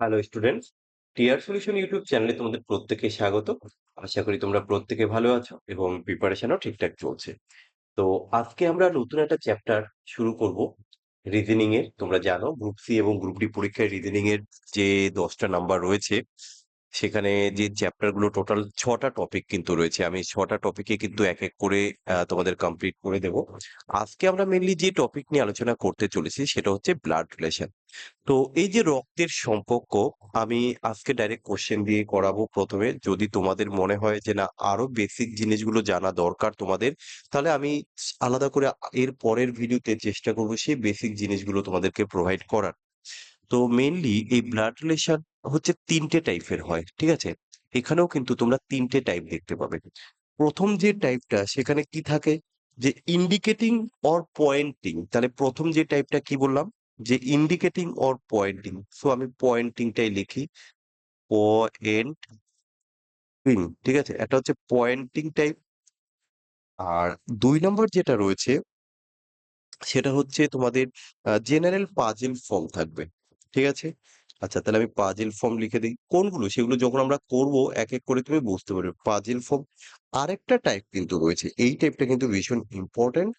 Hello students TR solution YouTube চ্যানেলে তোমাদের প্রত্যেকে স্বাগত। আশা করি তোমরা প্রত্যেকে ভালো আছো এবং প্রিপারেশনও ঠিকঠাক চলছে। তো আজকে আমরা নতুন একটা চ্যাপ্টার শুরু করব। রিজনিং এর তোমরা জানো গ্রুপ সি এবং গ্রুপ ডি পরীক্ষায় রিজনিং এর যে দশটা নাম্বার রয়েছে সেখানে যে চ্যাপ্টারগুলো টোটাল ছটা টপিক কিন্তু রয়েছে, আমি ছটা টপিকে কিন্তু এক এক করে তোমাদের কমপ্লিট করে দেব। আজকে আমরা মেনলি যে টপিক নিয়ে আলোচনা করতে চলেছি সেটা হচ্ছে ব্লাড রিলেশন তো এই যে রক্তের সম্পর্ক, আমি আজকে ডাইরেক্ট কোশ্চেন দিয়ে করাবো প্রথমে। যদি তোমাদের মনে হয় যে না, আরও বেসিক জিনিসগুলো জানা দরকার তোমাদের, তাহলে আমি আলাদা করে এর পরের ভিডিওতে চেষ্টা করব সেই বেসিক জিনিসগুলো তোমাদেরকে প্রোভাইড করার। তো মেনলি এই ব্লাড রিলেশন হচ্ছে তিনটে টাইপের হয়, ঠিক আছে? এখানেও কিন্তু তোমরা তিনটে টাইপ দেখতে পাবে। প্রথম যে টাইপটা সেখানে কি থাকে? যে ইন্ডিকেটিং অর পয়েন্টিং তাহলে প্রথম যে টাইপটা কি বললাম? যে ইন্ডিকেটিং অর পয়েন্টিং সো আমি পয়েন্টিংটাই লিখি। পয়েন্টিং ঠিক আছে? এটা হচ্ছে পয়েন্টিং টাইপ আর দুই নম্বর যেটা রয়েছে, সেটা হচ্ছে তোমাদের জেনারেল পাজেল ফর্ম থাকবে। ঠিক আছে? আচ্ছা তাহলে আমি পাজেল ফর্ম লিখে দিই। কোনগুলো? সেগুলো যখন আমরা করব এক এক করে তুমি বুঝতে পারবে। পাজেল ফর্ম আরেকটা টাইপ কিন্তু রয়েছে। এই টাইপটা কিন্তু ভীষণ ইম্পর্টেন্ট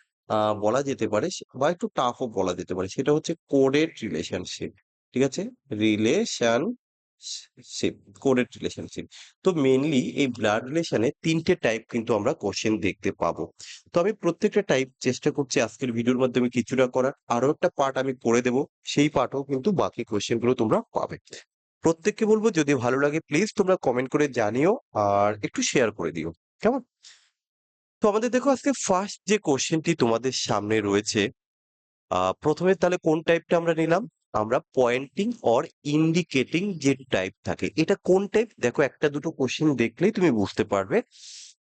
বলা যেতে পারে বা একটু টাফও বলা যেতে পারে। সেটা হচ্ছে কোডেড রিলেশনশিপ ঠিক আছে? রিলেশন কোডেড রিলেশনশিপ তো মেনলি এই ব্লাড রিলেশনে তিনটে টাইপ কিন্তু আমরা কোশ্চেন দেখতে পাবো। তো আমি প্রত্যেকটা টাইপ চেষ্টা করছি আজকের ভিডিওর মাধ্যমে কিছুটা করার। আরও একটা পার্ট আমি করে দেব, সেই পার্টও কিন্তু বাকি কোশ্চেনগুলো তোমরা পাবে। প্রত্যেককে বলব, যদি ভালো লাগে প্লিজ তোমরা কমেন্ট করে জানিও আর একটু শেয়ার করে দিও। কেমন? তো আমাদের দেখো আজকে ফার্স্ট যে কোশ্চেনটি তোমাদের সামনে রয়েছে প্রথমে তাহলে কোন টাইপটা আমরা নিলাম? আমরা পয়েন্টিং অর ইন্ডিকেটিং যে টাইপ থাকে। এটা কোন টাইপ দেখো, একটা, দুটো কোশ্চেন দেখলেই তুমি বুঝতে পারবে।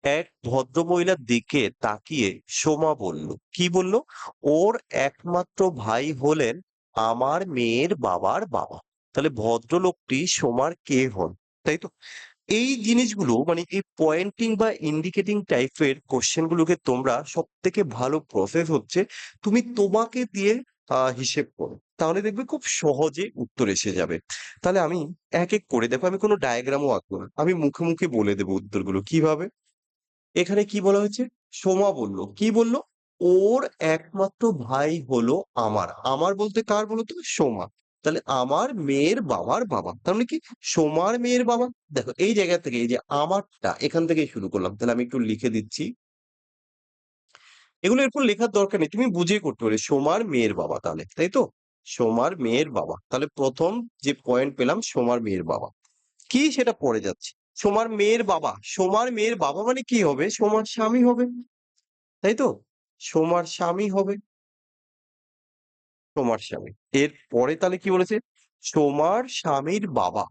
এক ভদ্রমহিলার দিকে তাকিয়ে সোমা বলল, কি বলল? ওর একমাত্র ভাই হলেন আমার মেয়ের বাবার বাবা। তাহলে ভদ্রলোকটি সোমার কে হন? তাই তো? এই জিনিসগুলো মানে এই পয়েন্টিং বা ইন্ডিকেটিং টাইপের কোশ্চেন গুলোকে তোমরা সব থেকে ভালো প্রসেস হচ্ছে। তুমি তোমাকে দিয়ে হিসেব করো। তাহলে দেখবে খুব সহজে উত্তর এসে যাবে। তাহলে আমি এক এক করে দেখো, আমি কোনো ডায়াগ্রামও আঁকবো না। আমি মুখে মুখে বলে দেবো উত্তরগুলো। কীভাবে? এখানে কি বলা হয়েছে? সোমা বলল। কি বলল? ওর একমাত্র ভাই হলো আমার। আমার বলতে কার বলতো সোমা। তাহলে আমার মেয়ের বাবার বাবা। তার মানে কি? সোমার মেয়ের বাবা। দেখো, এই জায়গা থেকে এই যে আমারটা এখান থেকেই শুরু করলাম। তাহলে আমি একটু লিখে দিচ্ছি। এগুলো এরপর লেখার দরকার নেই। তুমি বুঝে করতে পারবে সোমার মেয়ের বাবা তাহলে, তাই তো? সোমার মেয়ের বাবা। তাহলে প্রথম যে পয়েন্ট পেলাম, সোমার মেয়ের বাবা। কি সেটা পড়ে যাচ্ছে? সোমার মেয়ের বাবা। সোমার মেয়ের বাবা মানে কি হবে? সোমার স্বামী হবে। তাই তো? সোমার স্বামী হবে। সোমার স্বামী। এর পরে তাহলে কি বলেছে? সোমার স্বামীর বাবা।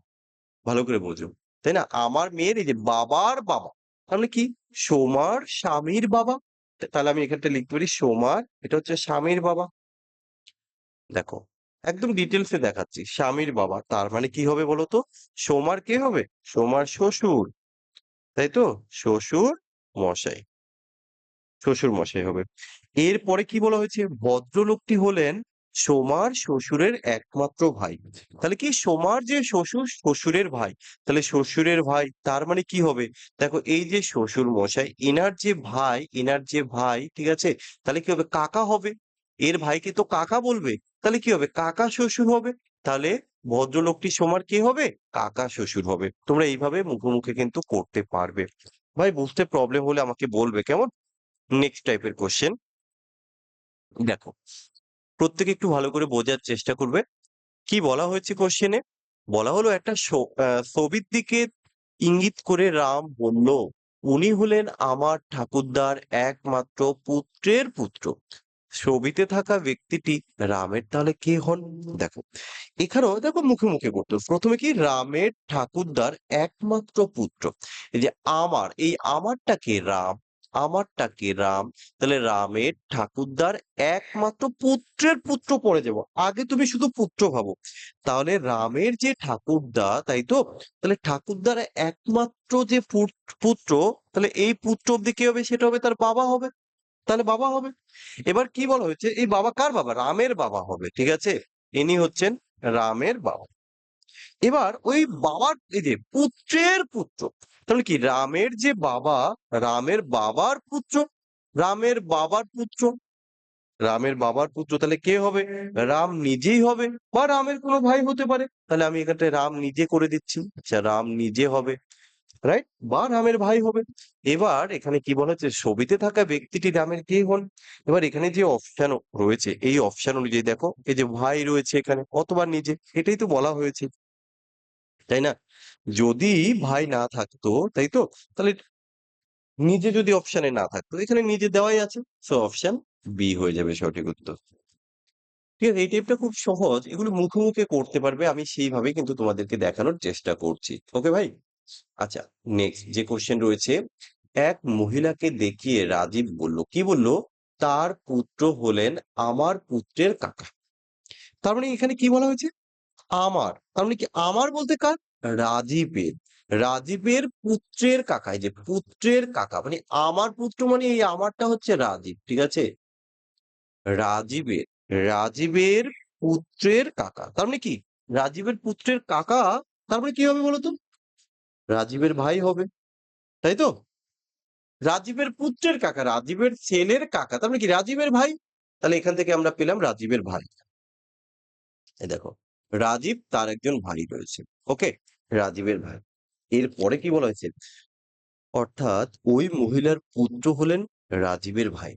ভালো করে বোঝো। তাই না? আমার মেয়ের এই যে বাবার বাবা, তাহলে কি? সোমার স্বামীর বাবা। তাহলে আমি এখানটা লিখতে পারি সোমার, এটা হচ্ছে স্বামীর বাবা। দেখো, একদম ডিটেলসে দেখাচ্ছি, স্বামীর বাবা, তার মানে কি হবে বলতো? সোমার কে হবে? সোমার শ্বশুর। তাই তো? শ্বশুর মশাই। শ্বশুর মশাই হবে। এরপরে কি বলা হয়েছে? ভদ্রলোকটি হলেন সোমার শ্বশুরের একমাত্র ভাই। তাহলে কি সোমার যে শ্বশুর, শ্বশুরের ভাই, তাহলে শ্বশুরের ভাই তার মানে কি হবে? দেখো, এই যে শ্বশুর মশাই এনার যে ভাই এনার যে ভাই, ঠিক আছে? তাহলে কি হবে? কাকা হবে। এর ভাইকে তো কাকা বলবে। তাহলে কি হবে? কাকা শ্বশুর হবে। তাহলে ভদ্রলোকটি সোমার কি হবে? কাকা শ্বশুর হবে। তোমরা এইভাবে মুখে মুখে কিন্তু করতে পারবে। ভাই, বুঝতে প্রবলেম হলে আমাকে বলবে, কেমন? নেক্সট টাইপের কোশ্চেন দেখো প্রত্যেকে একটু ভালো করে বোঝার চেষ্টা করবে। কি বলা হয়েছে কোশ্চেনে বলা হলো একটা ছবির দিকে ইঙ্গিত করে রাম বলল, উনি হলেন আমার ঠাকুরদার একমাত্র পুত্রের পুত্র। ছবিতে থাকা ব্যক্তিটি রামের তাহলে কে হন? দেখো, এখানেও দেখো মুখে মুখে করতে। প্রথমে কি? রামের ঠাকুরদার একমাত্র পুত্র। এই যে আমার, এই আমারটাকে রাম আমারটাকে রাম? তাহলে রামের ঠাকুরদার একমাত্র পুত্রের পুত্র পড়ে যাব। আগে তুমি শুধু পুত্র ভাবো। তাহলে রামের যে ঠাকুরদা, তাই তো? তাহলে ঠাকুরদার একমাত্র যে পুত- পুত্র, তাহলে এই পুত্র অব্দি কি হবে? সেটা হবে তার বাবা হবে। তাহলে বাবা হবে। এবার কি বলা হয়েছে? এই বাবা কার বাবা? রামের বাবা হবে, ঠিক আছে? ইনি হচ্ছেন রামের বাবা। এবার ওই বাবার, এই যে পুত্রের পুত্র, তাহলে কি রামের যে বাবা, রামের বাবার পুত্র? রামের বাবার পুত্র? রামের বাবার পুত্র তাহলে কে হবে? রাম নিজেই হবে বা রামের কোনো ভাই হতে পারে? তাহলে আমি এখানটায় রাম নিজে করে দিচ্ছি আচ্ছা রাম নিজে হবে রাইট বা রামের ভাই হবে। এবার এখানে কি বলা হচ্ছে? ছবিতে থাকা ব্যক্তিটি রামের কে হন? এবার এখানে যে অপশন রয়েছে, এই অপশন অনুযায়ী দেখো, এই যে ভাই রয়েছে এখানে অথবা নিজে, এটাই তো বলা হয়েছে। তাই না? যদি ভাই না থাকতো, তাই তো? তাহলে নিজে যদি অপশানে না থাকতো, এখানে নিজে দেওয়াই আছে। সো অপশন বি হয়ে যাবে সঠিক উত্তর। ঠিক আছে, এই টাইপটা খুব সহজ। এগুলো মুখে করতে পারবে, আমি সেইভাবে কিন্তু তোমাদেরকে দেখানোর চেষ্টা করছি। ওকে ভাই? আচ্ছা নেক্সট যে কোশ্চেন রয়েছে, এক মহিলাকে দেখিয়ে রাজীব বলল, কি বলল? তার পুত্র হলেন আমার পুত্রের কাকা। তার মানে এখানে কি বলা হয়েছে? আমার। তার মানে কি আমার বলতে কার? রাজীবের। রাজীবের পুত্রের কাকা যে পুত্রের কাকা মানে আমার পুত্র মানে এই আমারটা হচ্ছে রাজীব, ঠিক আছে? রাজীবের রাজীবের পুত্রের কাকা। তার মানে কি? রাজীবের পুত্রের কাকা, তার মানে কি হবে বলতো? রাজীবের ভাই হবে, তাই তো? রাজীবের পুত্রের কাকা, রাজীবের ছেলের কাকা, তার মানে কি রাজীবের ভাই? তাহলে এখান থেকে আমরা পেলাম রাজীবের ভাই। দেখো রাজীব তার একজন ভাই রয়েছে। ওকে? রাজীবের ভাই। এরপরে কি বলা হয়েছে? অর্থাৎ ওই মহিলার পুত্র হলেন রাজীবের ভাই।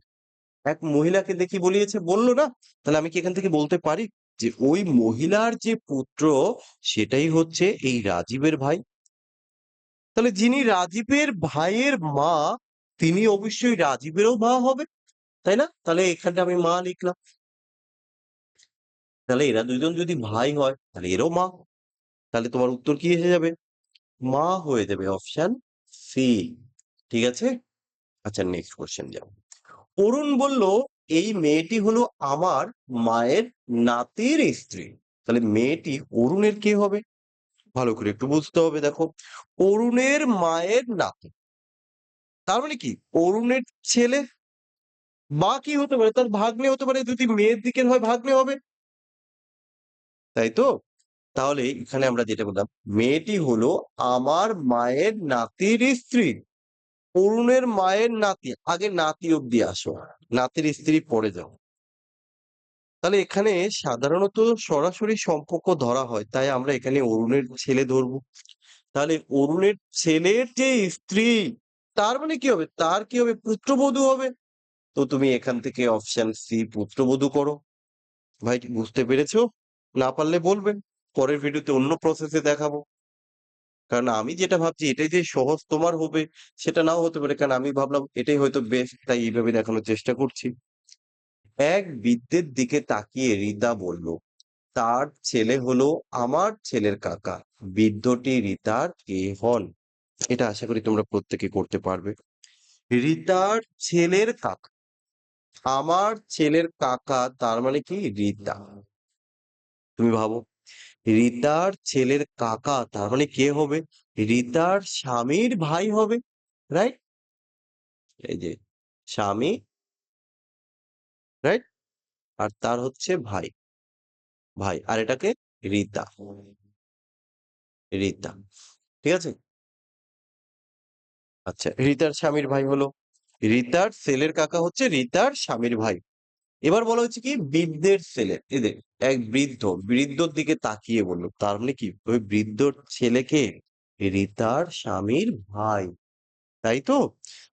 এক মহিলাকে দেখি বলিয়েছে, বলল, না, তাহলে আমি কি এখান থেকে বলতে পারি যে ওই মহিলার যে পুত্র, সেটাই হচ্ছে এই রাজীবের ভাই? তাহলে যিনি রাজীবের ভাইয়ের মা, তিনি অবশ্যই রাজীবেরও মা হবে। তাই না? তাহলে এখানে আমি মা লিখলাম। তাহলে এরা দুজন যদি ভাই হয়, তাহলে এরও মা। তাহলে তোমার উত্তর কি এসে যাবে? মা হয়ে যাবে অপশন সি ঠিক আছে? আচ্ছা নেক্সট কোশ্চেন যাও। অরুণ বলল, এই মেয়েটি হলো আমার মায়ের নাতির স্ত্রী। তাহলে মেয়েটি অরুণের কে হবে? ভালো করে একটু বুঝতে হবে, দেখো। অরুণের মায়ের নাতি। তার মানে কি? অরুণের ছেলে? বা কি হতে পারে? তার ভাগ্নে হতে পারে। যদি মেয়ের দিকের হয়, ভাগ্নে হবে। তাই তো? তাহলে এখানে আমরা যেটা বললাম মেয়েটি হলো আমার মায়ের নাতির স্ত্রী। অরুণের মায়ের নাতি, আগে নাতি অব্দি আসো, নাতির স্ত্রী পরে যাও। তাহলে এখানে সাধারণত সরাসরি সম্পর্ক ধরা হয়, তাই আমরা এখানে অরুণের ছেলে ধরবো। তাহলে অরুণের ছেলের যে স্ত্রী, তার মানে কি হবে? তার কি হবে? পুত্রবধূ হবে। তো তুমি এখান থেকে অপশন সি পুত্রবধূ করো। ভাই, বুঝতে পেরেছ? না পারলে বলবেন, পরের ভিডিওতে অন্য প্রসেসে দেখাবো। কারণ আমি যেটা ভাবছি, এটাই যে সহজ তোমার হবে, সেটা নাও হতে পারে। কারণ আমি ভাবলাম, এটাই হয়তো বেস্ট তাই এইভাবে দেখানোর চেষ্টা করছি। এক বৃদ্ধের দিকে তাকিয়ে রিতা বলল, তার ছেলে হলো আমার ছেলের কাকা। বৃদ্ধটি রিতার কে হন? এটা আশা করি তোমরা প্রত্যেকে করতে পারবে। রিতার ছেলের কাকা। আমার ছেলের কাকা, তার মানে কি? রিতা। তুমি ভাবো। রিতার ছেলের কাকা, তার মানে কে হবে? রিতার স্বামীর ভাই হবে রাইট এই যে, স্বামী রাইট আর তার হচ্ছে ভাই। ভাই, আর এটাকে রিতা। রিতা, ঠিক আছে? আচ্ছা রিতার স্বামীর ভাই হলো, রিতার ছেলের কাকা হচ্ছে রিতার স্বামীর ভাই। এবার বলা হচ্ছে কি, বৃদ্ধের ছেলে এদের এক বৃদ্ধ, বৃদ্ধর দিকে তাকিয়ে বলল, তার মানে কি? ওই বৃদ্ধর ছেলেকে রিতার স্বামীর ভাই, তাই তো?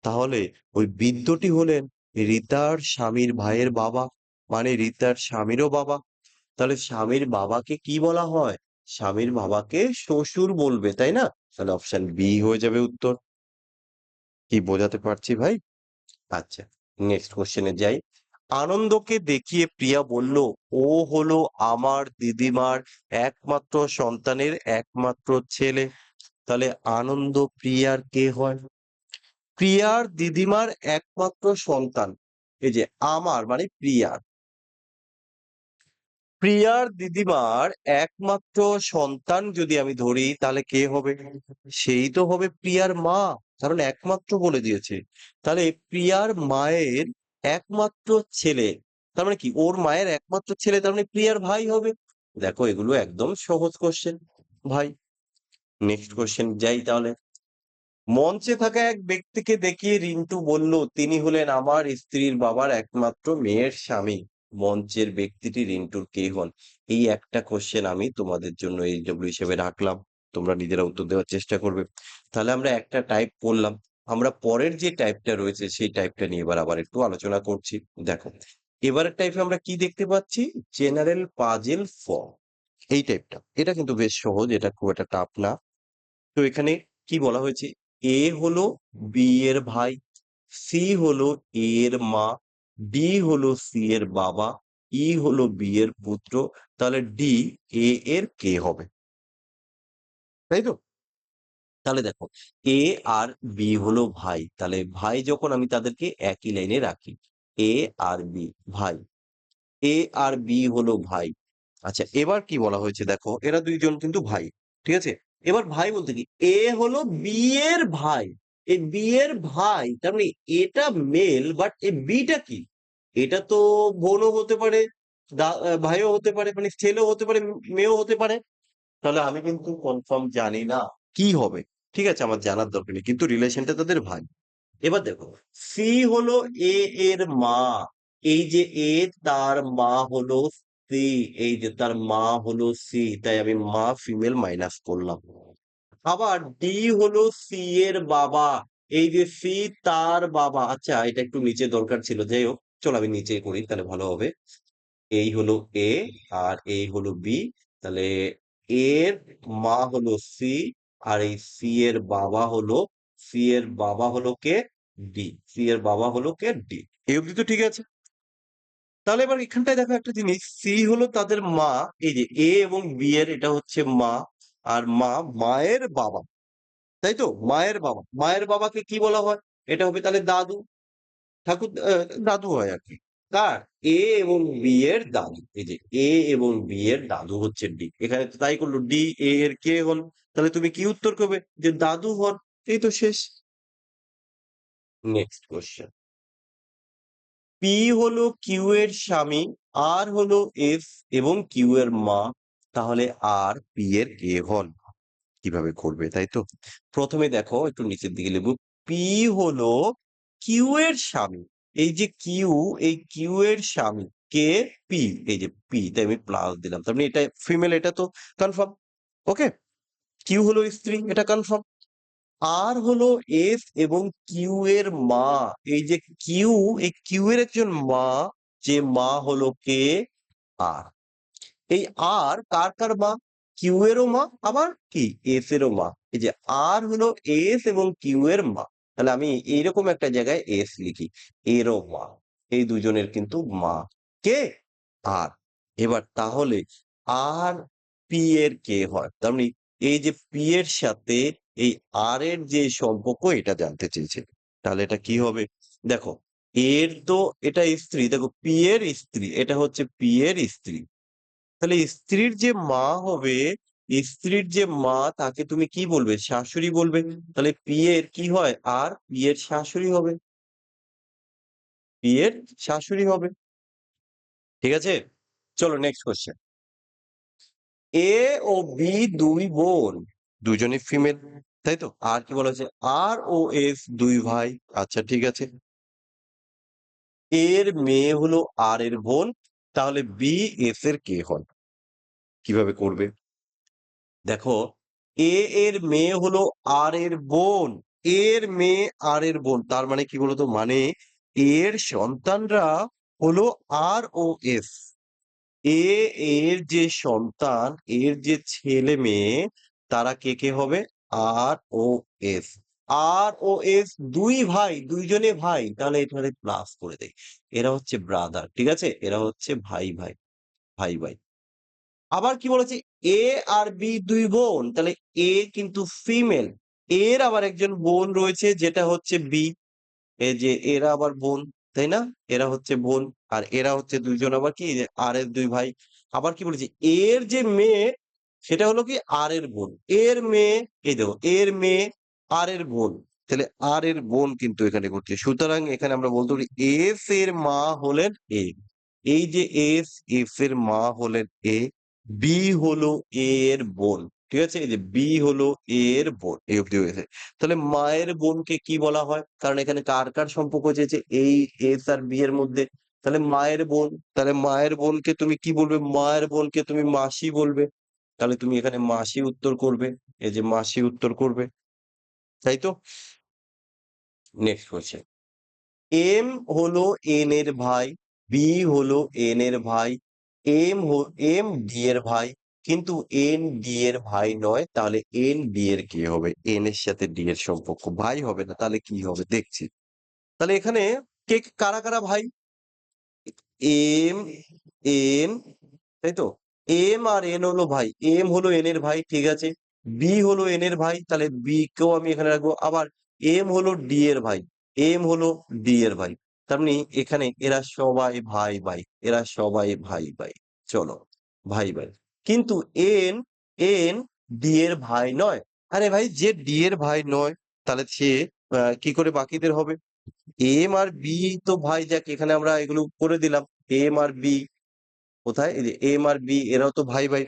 তাহলে ওই বৃদ্ধটি হলেন রিতার স্বামীর ভাইয়ের বাবা মানে রিতার স্বামীরও বাবা। তাহলে স্বামীর বাবাকে কি বলা হয়? স্বামীর বাবাকে শ্বশুর বলবে, তাই না? তাহলে অপশন বি হয়ে যাবে উত্তর। কি বোঝাতে পারছি ভাই? আচ্ছা নেক্সট কোশ্চেনে যাই। আনন্দকে দেখিয়ে প্রিয়া বলল, ও হলো আমার দিদিমার একমাত্র সন্তানের একমাত্র ছেলে। তাহলে আনন্দ প্রিয়ার কে হয়? প্রিয়ার দিদিমার একমাত্র সন্তান, এই যে আমার মানে প্রিয়ার প্রিয়ার দিদিমার একমাত্র সন্তান যদি আমি ধরি, তাহলে কে হবে? সেই তো হবে প্রিয়ার মা, কারণ একমাত্র বলে দিয়েছে। তাহলে প্রিয়ার মায়ের একমাত্র ছেলে তার মানে কি ওর মায়ের একমাত্র ছেলে তার মানে প্রিয়ার ভাই হবে দেখো এগুলো একদম সহজ কোশ্চেন ভাই। নেক্সট কোশ্চেন যাই তাহলে। মঞ্চে থাকা এক ব্যক্তিকে দেখিয়ে রিন্টু বলল, "তিনি হলেন আমার স্ত্রীর বাবার একমাত্র মেয়ের স্বামী।" মঞ্চের ব্যক্তিটি রিন্টুর কে হন? এই একটা কোশ্চেন আমি তোমাদের জন্য এইচডব্লিউ হিসেবে রাখলাম। তোমরা নিজেরা উত্তর দেওয়ার চেষ্টা করবে। তাহলে আমরা একটা টাইপ করলাম। আমরা পরের যে টাইপটা রয়েছে সেই টাইপটা নিয়ে এবার আবার একটু আলোচনা করছি। দেখো, এবারের টাইপে আমরা কি দেখতে পাচ্ছি? General puzzle form. এই টাইপটা। এটা কিন্তু বেশ সহজ। এটা খুব একটা টাফ না। তো এখানে কি বলা হয়েছে? এ হলো বি এর ভাই, সি হলো এ এর মা, ডি হলো সি এর বাবা, ই হলো বি এর পুত্র। তাহলে ডি এ এর কে হবে? তাই তো? তাহলে দেখো এ আর বি হলো ভাই। তাহলে ভাই যখন আমি তাদেরকে একই লাইনে রাখি। এ আর বি ভাই। এ আর বি হলো ভাই। আচ্ছা এবার কি বলা হয়েছে দেখো, এরা দুইজন কিন্তু ভাই। ঠিক আছে? এবার ভাই বলতে কি? এ হলো বি এর ভাই। এই বি এর ভাই তার মানে এটা মেল বাট এ বি টা কি? এটা তো বোনও হতে পারে, ভাইও হতে পারে, মানে ছেলেও হতে পারে, মেয়েও হতে পারে। তাহলে আমি কিন্তু কনফার্ম জানি না কি হবে। ঠিক আছে? আমার জানার দরকার নেই। কিন্তু রিলেশনটা তাদের ভাই। এবার দেখো, সি হলো এ এর মা। এই যে এ তার মা হলো সি। এই যে তার মা হলো সি। তাই আমি মা ফিমেল মাইনাস করলাম। আবার ডি হলো সি এর বাবা। এই যে সি তার বাবা। আচ্ছা এটা একটু নিচে দরকার ছিল। যাই হোক, চলো আমি নিচে করি তাহলে ভালো হবে। এই হলো এ আর এই হলো বি। তাহলে এর মা হলো সি আর এই সি এর বাবা হলো সি এর বাবা হলো কে? ডি। সি এর বাবা হলো কে? ডি। এই অবধি তো ঠিক আছে। তাহলে এবার এখানটায় দেখো একটা জিনিস, সি হলো তাদের মা। এই যে এ এবং বি এর এটা হচ্ছে মা। আর মা মায়ের বাবা। তাই তো? মায়ের বাবা। মায়ের বাবাকে কি বলা হয়? এটা হবে তাহলে দাদু। ঠাকুর দাদু হয় আরকি। কার? এ এবং বি এর দাদু। এই যে এ এবং বি এর দাদু হচ্ছে ডি। এখানে তো তাই করল। ডি এ এর কে হন? তাহলে তুমি কি উত্তর করবে? যে দাদু হন। এই তো শেষ। Next question. পি হলো কিউ এর স্বামী, আর হলো এস এবং কিউ এর মা। তাহলে আর পি এর কে হন? কীভাবে করবে, তাই তো? প্রথমে দেখো একটু নিচের দিকে লিখব। পি হলো কিউ এর স্বামী। এই যে কিউ, এই কিউ এর স্বামী। কে? পি। এই যে পি, তাই আমি প্লাস দিলাম। তার মানে এটা ফিমেল এটা তো কনফার্ম। ওকে? কিউ হলো স্ত্রী, এটা কনফার্ম। আর হলো এস এবং কিউ এর মা। এই যে কিউ, এই কিউ এর একজন মা, যে মা হলো কে? আর। এই আর কার, কার মা? কিউ এরও মা, আবার কি? এস এরও মা। এই যে আর হলো এস এবং কিউ এর মা। তাহলে আমি এইরকম একটা জায়গায় এস লিখি। এরও মা। এই দুজনের কিন্তু মা। কে? আর। এবার তাহলে আর পি এর কে হয়? তার মানে এই যে পি এর সাথে এই আর এর যে সম্পর্ক এটা জানতে চেয়েছে। তাহলে এটা কি হবে? দেখো, এর তো এটা স্ত্রী। দেখো পি এর স্ত্রী। এটা হচ্ছে পি এর স্ত্রী। তাহলে স্ত্রীর যে মা হবে, স্ত্রীর যে মা, তাকে তুমি কি বলবে? শাশুড়ি বলবে। তাহলে পি এর কি হয়? আর পি এর শাশুড়ি হবে। পি এর শাশুড়ি হবে। ঠিক আছে? চলো নেক্সট কোয়েশ্চেন। এ ও বি দুই বোন। দুজনই ফিমেল। তাই তো? আর কি বলা হয়েছে? আর ও এস ২ ভাই। আচ্ছা ঠিক আছে। এর মেয়ে হলো আর এর বোন। তাহলে বি এস এর কে হন? কীভাবে করবে? দেখো, এ এর মেয়ে হলো আর এর বোন। এর মেয়ে আর এর বোন। তার মানে কি বলতো? মানে এর সন্তানরা হলো আর ও এস। এ এর যে সন্তান, এর যে ছেলে-মেয়ে তারা কে, কে হবে? আর ও এস। আর ও এস ২ ভাই, দুইজনে ভাই। তাহলে এখানে প্লাস করে দেয় এরা হচ্ছে ব্রাদার। ঠিক আছে? এরা হচ্ছে ভাই, ভাই। ভাই, ভাই। আবার কি বলেছে? এ আর বি দুই বোন। তাহলে এ কিন্তু ফিমেল। এর আবার একজন বোন রয়েছে যেটা হচ্ছে বি। এই যে এরা আবার বোন, তাই না? এরা হচ্ছে বোন। আর এরা হচ্ছে দুইজন আবার কি? আর এর দুই ভাই। আবার কি বলেছি? এর যে মেয়ে সেটা হলো কি? আর এর বোন। এর মেয়ে এই দেখো এর মেয়ে আর এর বোন। তাহলে আর এর বোন কিন্তু এখানে করছে সুতরাং এখানে আমরা বলতে পারি এস এর মা হলেন এ। এই যে এস, এফ এর মা হলেন এ। বি হলো এ এর বোন। ঠিক আছে? এই যে বি হলো এ এর বোন। এই অব্দি হয়েছে। তাহলে মায়ের বোনকে কি বলা হয়? কারণ এখানে কার, কার সম্পর্ক চেয়েছে? এই এস আর বি এর মধ্যে। তাহলে মায়ের বোন। তাহলে মায়ের বোনকে তুমি কি বলবে? মায়ের বোনকে তুমি মাসি বলবে। তাহলে তুমি এখানে মাসি উত্তর করবে। এই যে মাসি উত্তর করবে। তাই তো? Next question. এম হলো এন এর ভাই, বি হলো এন এর ভাই, এম এম ডি এর ভাই। কিন্তু এন ডি এর ভাই নয়। তাহলে এন ডি এর কি হবে? এন এর সাথে ডি এর সম্পর্ক। ভাই হবে না। তাহলে কি হবে? দেখছি। তাহলে এখানে কে কারা, কারা ভাই? এম, এন তাই তো? এম আর এন হলো ভাই। এম হলো এন এর ভাই, ঠিক আছে। বি হলো এন এর ভাই, তাহলে বি কেও আমি এখানে রাখব। আবার এম হলো ডি এর ভাই। এম হলো ডি এর ভাই। তার মানে এখানে এরা সবাই ভাই, ভাই। এরা সবাই ভাই, ভাই। চলো, ভাই, ভাই। কিন্তু এন, এন ডি এর ভাই নয়। আরে ভাই যে ডি এর ভাই নয়, তাহলে সে কি করে বাকিদের হবে? এম আর বি তো ভাই যাক এখানে আমরা এগুলো করে দিলাম। এম আর বি কোথায়? এম আর বি এরাও তো ভাই, ভাই।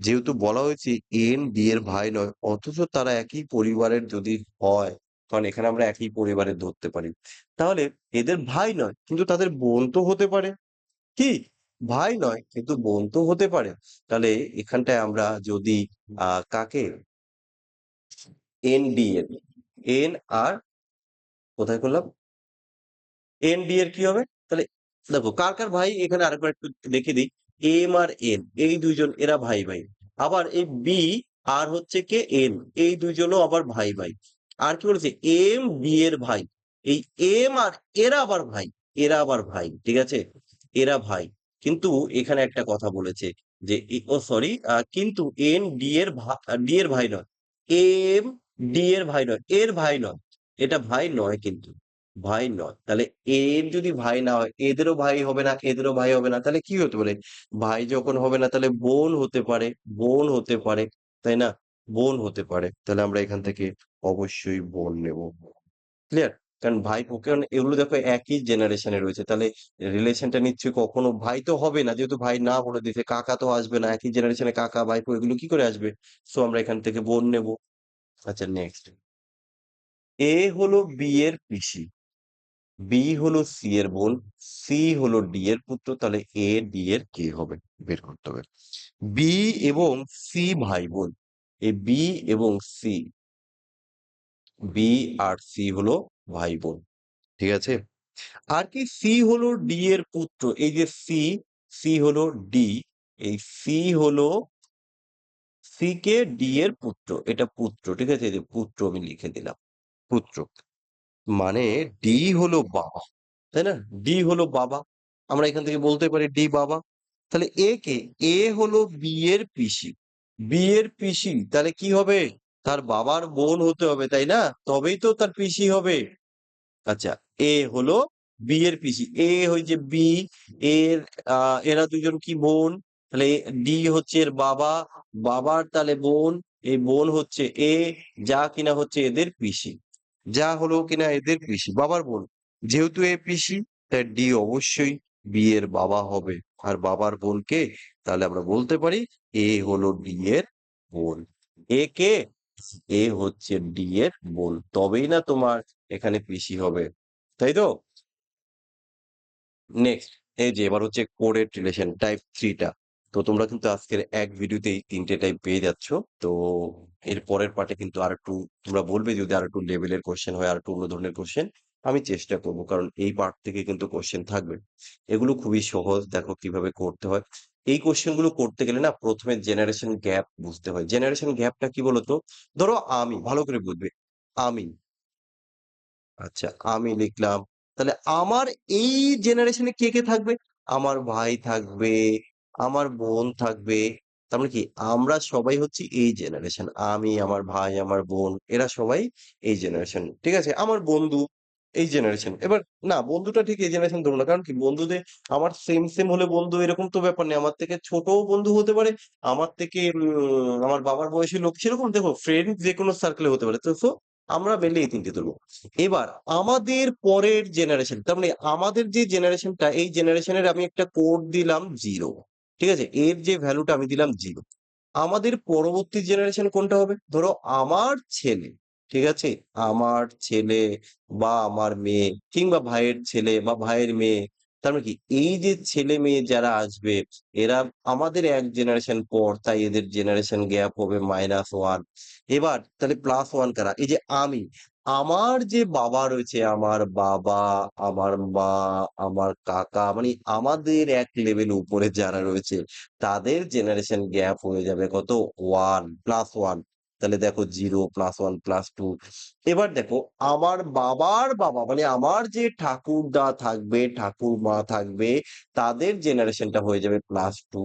যেহেতু বলা হয়েছে এন ডি এর ভাই নয়, অথচ তারা একই পরিবারের যদি হয়, কারণ এখানে আমরা একই পরিবারের ধরতে পারি। তাহলে এদের ভাই নয়, কিন্তু তাদের বোন তো হতে পারে। কি? ভাই নয়, কিন্তু বোন তো হতে পারে। তাহলে এখানটায় আমরা যদি আ কাকে? এন ডি এর এন আর কোথায় করলাম? এন ডি এর কি হবে? তাহলে দেখো কার, কার ভাই এখানে আরেকবার একটু দেখে দিই এম আর এন এই দুইজন এরা ভাই, ভাই। আবার এই বি আর হচ্ছে কে এন এই ২ জনও আবার ভাই, ভাই। আর কি বলেছে? এম বি এর ভাই। এই এম আর এরা আবার ভাই। এরা আবার ভাই। ঠিক আছে? এরা ভাই। কিন্তু এখানে একটা কথা বলেছে যে ও সরি কিন্তু এন ডি এর ডি এর ভাই নয়। এম ডি এর ভাই নয়। এর ভাই নয়। এটা ভাই নয় কিন্তু। ভাই নয়। তাহলে এর যদি ভাই না হয়, এদেরও ভাই হবে না, এদেরও ভাই হবে না। তাহলে কি হতে পারে? ভাই যখন হবে না তাহলে বোন হতে পারে, বোন হতে পারে। তাই না? বোন হতে পারে। তাহলে আমরা এখান থেকে অবশ্যই বোন নেব। ক্লিয়ার? কারণ ভাই-পো কারণ এগুলো দেখো একই জেনারেশন রয়েছে। তাহলে রিলেশনটা নিশ্চয়ই কখনো ভাই তো হবে না। যেহেতু ভাই না বলে দিয়েছে, কাকা তো আসবে না। একই জেনারেশনে কাকা, ভাইপো এগুলো কি করে আসবে? সো আমরা এখান থেকে বোন নেব। আচ্ছা নেক্সট। এ হলো বি এর পিসি। বি হলো সি এর বোন, সি হলো ডি এর পুত্র। তাহলে এ ডি এর কে হবে? বের করতে হবে। বি এবং সি ভাই-বোন। এই বি এবং সি বি আর সি হলো ভাই-বোন। ঠিক আছে? আর কি সি হলো ডি এর পুত্র। এই যে সি, সি হলো ডি। এই সি হলো সি কে ডি এর পুত্র। এটা পুত্র। ঠিক আছে? এই যে পুত্র আমি লিখে দিলাম। পুত্র। মানে ডি হলো বাবা। তাই না? ডি হলো বাবা। আমরা এখান থেকে বলতে পারি ডি বাবা। তাহলে এ কে? এ হলো বি এর পিসি। বি এর পিসি তাহলে কি হবে? তার বাবার বোন হতে হবে, তাই না? তবেই তো তার পিসি হবে। আচ্ছা, এ হলো বি এর পিসি। এ হইছে বি, এর এরা দুজন কি বোন। তাহলে ডি হচ্ছে এর বাবা, বাবার তাহলে বোন, এই বোন হচ্ছে এ, যা কিনা হচ্ছে এদের পিসি। যা হলো কিনা এদের পিসি, বাবার বোন। যেহেতু এ পিসি, তাই ডি অবশ্যই বিয়ের বাবা হবে। আর বাবার বোন কে? তাহলে আমরা বলতে পারি এ হলো ডি এর বোন। এ কে? এ হচ্ছে ডি এর বোন। তবেই না তোমার এখানে পিসি হবে। তাই তো? নেক্সট এই যে এবার হচ্ছে কোডেড রিলেশন টাইপ থ্রিটা তো তোমরা কিন্তু আজকের এক ভিডিওতেই ৩ টে টাইপ পেয়ে যাচ্ছ। তো এর পরের পার্টে কিন্তু আরেকটু তোমরা বলবে যদি আরেকটু লেভেলের কোয়েশ্চেন হয়, আরেকটু অন্য ধরনের কোয়েশ্চেন আমি চেষ্টা করব। কারণ এই পার্ট থেকে কিন্তু কোশ্চেন থাকবে। এগুলো খুবই সহজ দেখো কীভাবে করতে হয়। এই কোয়েশ্চেনগুলো করতে গেলে না প্রথমে জেনারেশন গ্যাপ বুঝতে হয়। জেনারেশন গ্যাপটা কি বলতো? ধরো আমি, ভালো করে বুঝবে। আমি আচ্ছা, আমি লিখলাম। তাহলে আমার এই জেনারেশনে কে, কে থাকবে? আমার ভাই থাকবে, আমার বোন থাকবে। তার মানে কি? আমরা সবাই হচ্ছি এই জেনারেশন। আমি, আমার ভাই, আমার বোন এরা সবাই এই জেনারেশন। ঠিক আছে? আমার বন্ধু এই জেনারেশন। এবার না বন্ধুটা ঠিক এই জেনারেশন ধরব না। কারণ কি? বন্ধুদের আমার সেম, সেম হলে বন্ধু এরকম তো ব্যাপার নেই। আমার থেকে ছোটও বন্ধু হতে পারে। আমার থেকে আমার বাবার বয়সী লোক সেরকম দেখো ফ্রেন্ড যেকোনো সার্কেলে হতে পারে। তো সো আমরা মেইনলি এই ৩ ধরবো এবার আমাদের পরের জেনারেশন তার মানে আমাদের যে জেনারেশনটা এই জেনারেশনের আমি একটা কোড দিলাম জিরো ঠিক আছে? এর যে ভ্যালুটা আমি দিলাম জিরো আমাদের পরবর্তী জেনারেশন কোনটা হবে? ধরো আমার ছেলে, ঠিক আছে? আমার ছেলে বা আমার মেয়ে কিংবা ভাইয়ের ছেলে বা ভাইয়ের মেয়ে। তার মানে কি? এই যে ছেলে-মেয়ে যারা আসবে এরা আমাদের এক জেনারেশন পর তাই এদের জেনারেশন গ্যাপ হবে মাইনাস ওয়ান এবার তাহলে প্লাস ওয়ান কারা? এই যে আমি। আমার যে বাবা রয়েছে, আমার বাবা, আমার মা, আমার কাকা মানে আমাদের এক লেভেল উপরে যারা রয়েছে তাদের জেনারেশন গ্যাপ হয়ে যাবে কত? 1 +1 তাহলে দেখো 0 +1 +2 এবার দেখো আমার বাবার বাবা মানে আমার যে ঠাকুরদা থাকবে, ঠাকুর মা থাকবে তাদের জেনারেশনটা হয়ে যাবে প্লাস টু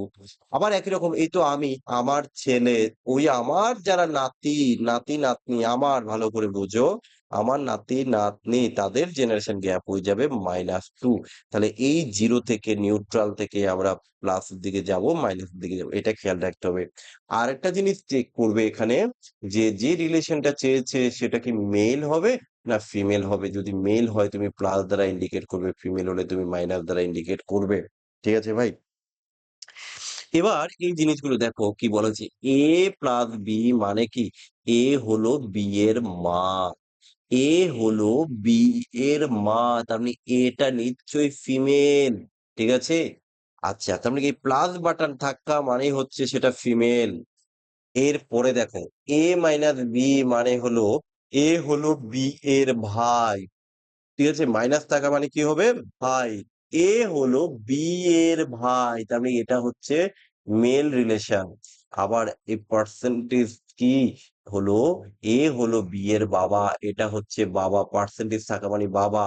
আবার একই রকম এই তো আমি, আমার ছেলে, ওই আমার যারা নাতি, নাতি-নাতনি আমার ভালো করে বোঝো। আমার নাতি-নাতনি তাদের জেনারেশন গ্যাপ হয়ে যাবে মাইনাস টু তাহলে এই জিরো থেকে নিউট্রাল থেকে আমরা প্লাস দিকে যাব, মাইনাসের দিকে যাব। এটা খেয়াল রাখতে হবে। আরেকটা জিনিস চেক করবে এখানে যে, যে রিলেশনটা চেয়েছে সেটা কি মেল হবে না ফিমেল হবে? যদি মেল হয় তুমি প্লাস দ্বারা ইন্ডিকেট করবে, ফিমেল হলে তুমি মাইনাস দ্বারা ইন্ডিকেট করবে। ঠিক আছে ভাই? এবার এই জিনিসগুলো দেখো কি বলা হচ্ছে A প্লাস বি মানে কি? এ হলো B এর মা। A হলো বি এর মা। তার মানে এটা নিশ্চয়ই ফিমেল। ঠিক আছে? আচ্ছা তার মানে কি প্লাস বাটন থাকা মানেই হচ্ছে সেটা ফিমেল। এর পরে দেখো এ মাইনাস বি মানে হলো এ হলো বি এর ভাই। ঠিক আছে? মাইনাস থাকা মানে কি হবে? ভাই। এ হলো বি এর ভাই। তার মানে এটা হচ্ছে মেল রিলেশন। আবার এই পার্সেন্টেজ কি? হলো এ হলো B এর বাবা। এটা হচ্ছে বাবা। পার্সেন্টেজ থাকা মানে বাবা।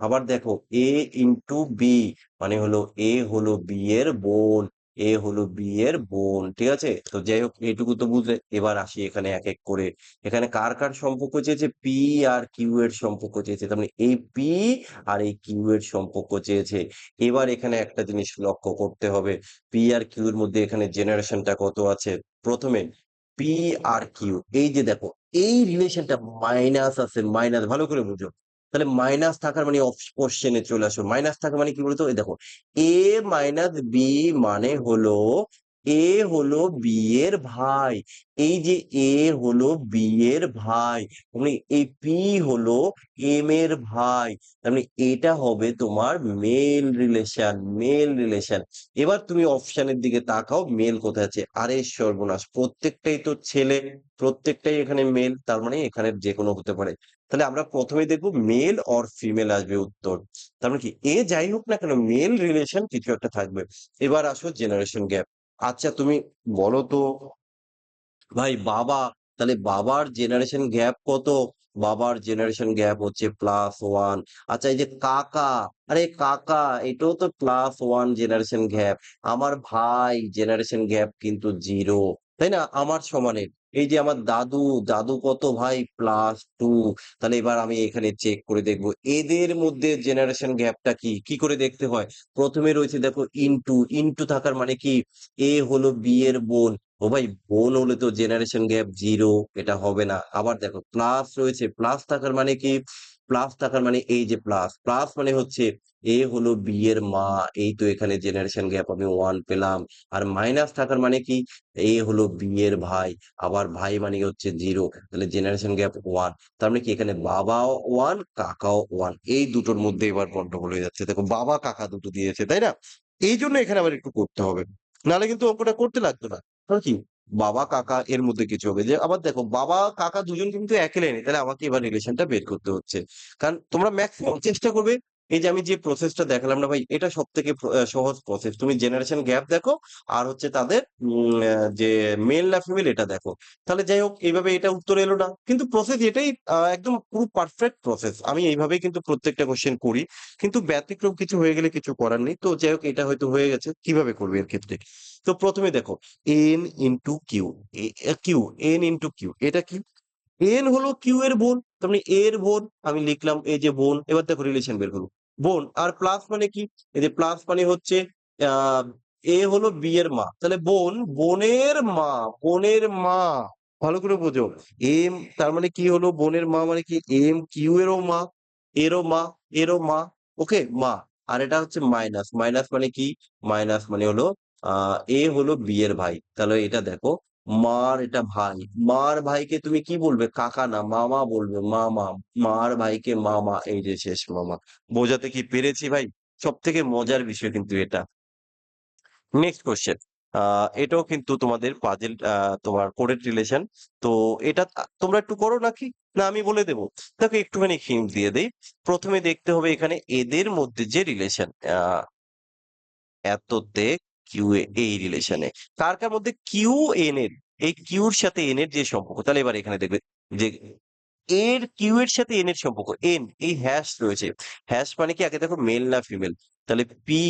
আবার দেখো A ইনটু বি মানে হলো এ হলো B এর বোন। এ হলো B এর বোন। ঠিক আছে? তো যাই হোক এটুকু তো বুঝলে। এবার আসি এখানে এক, এক করে। এখানে কার, কার সম্পর্ক চেয়েছে? পি আর কিউ এর সম্পর্ক চেয়েছে। তার মানে এই পি আর এই কিউ এর সম্পর্ক চেয়েছে। এবার এখানে একটা জিনিস লক্ষ্য করতে হবে। পি আর কিউ এর মধ্যে এখানে জেনারেশনটা কত আছে? ১ম P আর কিউ এই যে দেখো এই রিলেশনটা মাইনাস আছে, মাইনাস ভালো করে বুঝো। তাহলে মাইনাস থাকার মানে কোশ্চেনে চলে আসো। মাইনাস থাকা মানে কি বলতো? দেখো এ মাইনাস বি মানে হলো A হলো B এর ভাই। এই যে এ হলো B এর ভাই। মানে এই P হলো এম এর ভাই। মানে এটা হবে তোমার মেল রিলেশন, মেল রিলেশন। এবার তুমি অপশনের দিকে তাকাও মেল কোথায় আছে? আরে সর্বনাশ! প্রত্যেকটাই তো ছেলে, প্রত্যেকটাই এখানে মেল। তার মানে এখানে যেকোনো হতে পারে। তাহলে আমরা ১ম এই দেখব মেল অর ফিমেল আসবে উত্তর। তার মানে কি? এ যাই হোক না কেন মেল রিলেশন কিছু একটা থাকবে। এবার আসো জেনারেশন গ্যাপ। আচ্ছা তুমি বলো তো ভাই বাবা, তাহলে বাবার জেনারেশন গ্যাপ কত? বাবার জেনারেশন গ্যাপ হচ্ছে প্লাস ওয়ান আচ্ছা এই যে কাকা, আরে কাকা এটাও তো প্লাস ওয়ান জেনারেশন গ্যাপ। আমার ভাই জেনারেশন গ্যাপ কিন্তু জিরো তাই না? আমার সমানের। এই যে আমার দাদু, দাদু কত ভাই? প্লাস টু তাহলে এবার আমি এখানে চেক করে দেখব। এদের মধ্যে জেনারেশন গ্যাপটা কি? কি করে দেখতে হয়? প্রথমে রয়েছে দেখো ইনটু, ইনটু থাকার মানে কি? এ হলো বি এর বোন। ও ভাই বোন হলে তো জেনারেশন গ্যাপ জিরো এটা হবে না। আবার দেখো প্লাস রয়েছে। প্লাস থাকার মানে কি? প্লাস থাকার মানে এই যে প্লাস। প্লাস মানে হচ্ছে এ হলো B এর মা। এই তো এখানে জেনারেশন গ্যাপ আমি ওয়ান পেলাম। আর মাইনাস থাকার মানে কি? A হলো B এর ভাই। আবার ভাই মানে হচ্ছে জিরো তাহলে জেনারেশন গ্যাপ ওয়ান তার মানে কি এখানে বাবাও 1 কাকাও ওয়ান এই দুটোর মধ্যে এবার গন্ডগোল হয়ে যাচ্ছে। দেখো বাবা কাকা দুটো দিয়েছে, তাই না? এই জন্য এখানে আবার একটু করতে হবে। নাহলে কিন্তু অঙ্কটা করতে লাগতো না। কি? বাবা, কাকা এর মধ্যে কিছু হবে। যে আবার দেখো, বাবা, কাকা দুজন কিন্তু একই লাইনে। তাহলে আমাকে এবার রিলেশনটা বের করতে হচ্ছে। কারণ তোমরা ম্যাক্সিমাম চেষ্টা করবে এই যে আমি যে প্রসেসটা দেখালাম না ভাই, এটা সব থেকে সহজ প্রসেস। তুমি জেনারেশন গ্যাপ দেখো, আর হচ্ছে তাদের যে মেল না ফিমেল এটা দেখো। তাহলে যাই হোক, এইভাবে এটা উত্তর এলো না। কিন্তু প্রসেস এটাই একদম পুরো পারফেক্ট প্রসেস। আমি এইভাবেই কিন্তু প্রত্যেকটা কোয়েশ্চেন করি। কিন্তু ব্যতিক্রম কিছু হয়ে গেলে কিছু করার নেই। তো যাই হোক, এটা হয়তো হয়ে গেছে। কীভাবে করবে এর ক্ষেত্রে? তো প্রথমে দেখো, n ইনটু কিউ কিউ এ, Q, n ইনটু এটা কি? n হলো কিউ এর বোন। তার মানে এর বোন, আমি লিখলাম এই যে বোন। এবার দেখো রিলেশন বের করব। বোন আর প্লাস মানে কি? এই যে প্লাস মানে হচ্ছে A হলো B এর মা। তাহলে বোন, বোনের মা, বোনের মা। ভালো করে বোঝো। এম তার মানে কি হলো বোনের মা মানে কি? M Q এরও মা, এরও মা, এরও মা। ওকে? মা। আর এটা হচ্ছে মাইনাস। মাইনাস মানে কি? মাইনাস মানে হলো A হলো B এর ভাই। তাহলে এটা দেখো মার এটা ভাই। মার ভাইকে তুমি কি বলবে? কাকা না, মামা বলবে। মামা। মার ভাইকে মামা। এই যে শেষ মামা। বোঝাতে কি পেরেছি ভাই? সব থেকে মজার বিষয় কিন্তু এটা। Next question. আ, এটাও কিন্তু তোমাদের পাজেল তোমার কোরেট রিলেশন। তো এটা তোমরা একটু করো নাকি? না, আমি বলে দেবো দেখো, একটুখানি হিন্ট দিয়ে দেই। প্রথমে দেখতে হবে এখানে এদের মধ্যে যে রিলেশন আ, এততে কিউ এই রিলেশনে। কার, কার মধ্যে কিউ এন এর এই কিউর সাথে এন এর যে সম্পর্ক তাহলে এবার এখানে দেখবে যে এর কিউ এর সাথে এন এর সম্পর্ক। এন এই হ্যাশ রয়েছে। হ্যাশ মানে কি আগে দেখো মেল না ফিমেল? তাহলে পি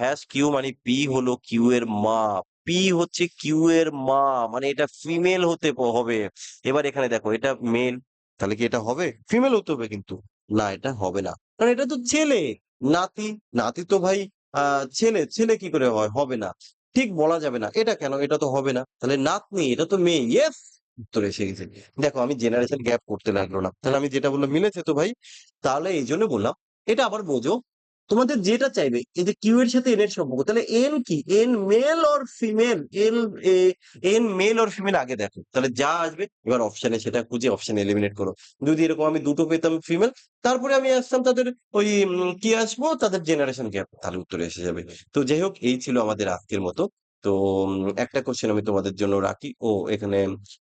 হ্যাশ কিউ মানে পি হলো কিউ এর মা। পি হচ্ছে কিউ এর মা মানে এটা ফিমেল হতে হবে। এবার এখানে দেখো এটা মেল তাহলে কি এটা হবে? ফিমেল হতে হবে কিন্তু। না এটা হবে না। কারণ এটা তো ছেলে। নাতি, নাতি তো ভাই ছেলে, ছেলে কি করে হয়? হবে না। ঠিক বলা যাবে না। এটা কেন? এটা তো হবে না। তাহলে নাতনি এটা তো মেয়ে। ইয়েস! উত্তর এসে গেছে। দেখো আমি জেনারেশন গ্যাপ করতে লাগল না। তাহলে আমি যেটা বললাম মিলেছে তো ভাই? তাহলে এই জন্য বললাম এটা আবার বোঝো। তোমাদের যেটা চাইবে এই যে কিউ এর সাথে এন এর সম্পর্ক। তাহলে এন কি? N male or female? L N male or female আগে দেখো। তাহলে যা আসবে এবার অপশন সেটা খুঁজে অপশন এলিমিনেট করো। যদি এরকম আমি দুটো পেতাম ফিমেল তারপরে আমি আসতাম তাদের ওই কি আসব? তাদের জেনারেশন গ্যাপ। তাহলে উত্তর এসে যাবে। তো যাই হোক এই ছিল আমাদের আজকের মতো। তো একটা কোশ্চেন আমি তোমাদের জন্য রাখি। ও এখানে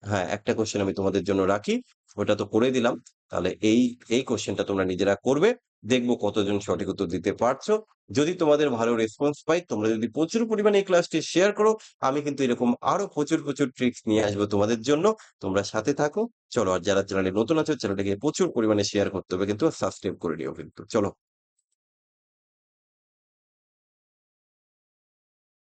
হ্যাঁ, একটা কোয়েশ্চেন আমি তোমাদের জন্য রাখি। ওটা তো করে দিলাম। তাহলে এই, এই কোয়েশ্চেনটা তোমরা নিজেরা করবে। দেখব কতজন সঠিক উত্তর দিতে পারছ। যদি তোমাদের ভালো রেসপন্স পাই, তোমরা যদি প্রচুর পরিমাণে এই ক্লাসটি শেয়ার করো, আমি কিন্তু এরকম আরও প্রচুর, প্রচুর ট্রিক্স নিয়ে আসব তোমাদের জন্য। তোমরা সাথে থাকো। চলো আর যারা চ্যানেলে নতুন আছো চ্যানেলটাকে প্রচুর পরিমাণে শেয়ার করতে হবে কিন্তু সাবস্ক্রাইব করে নিও কিন্তু। চলো।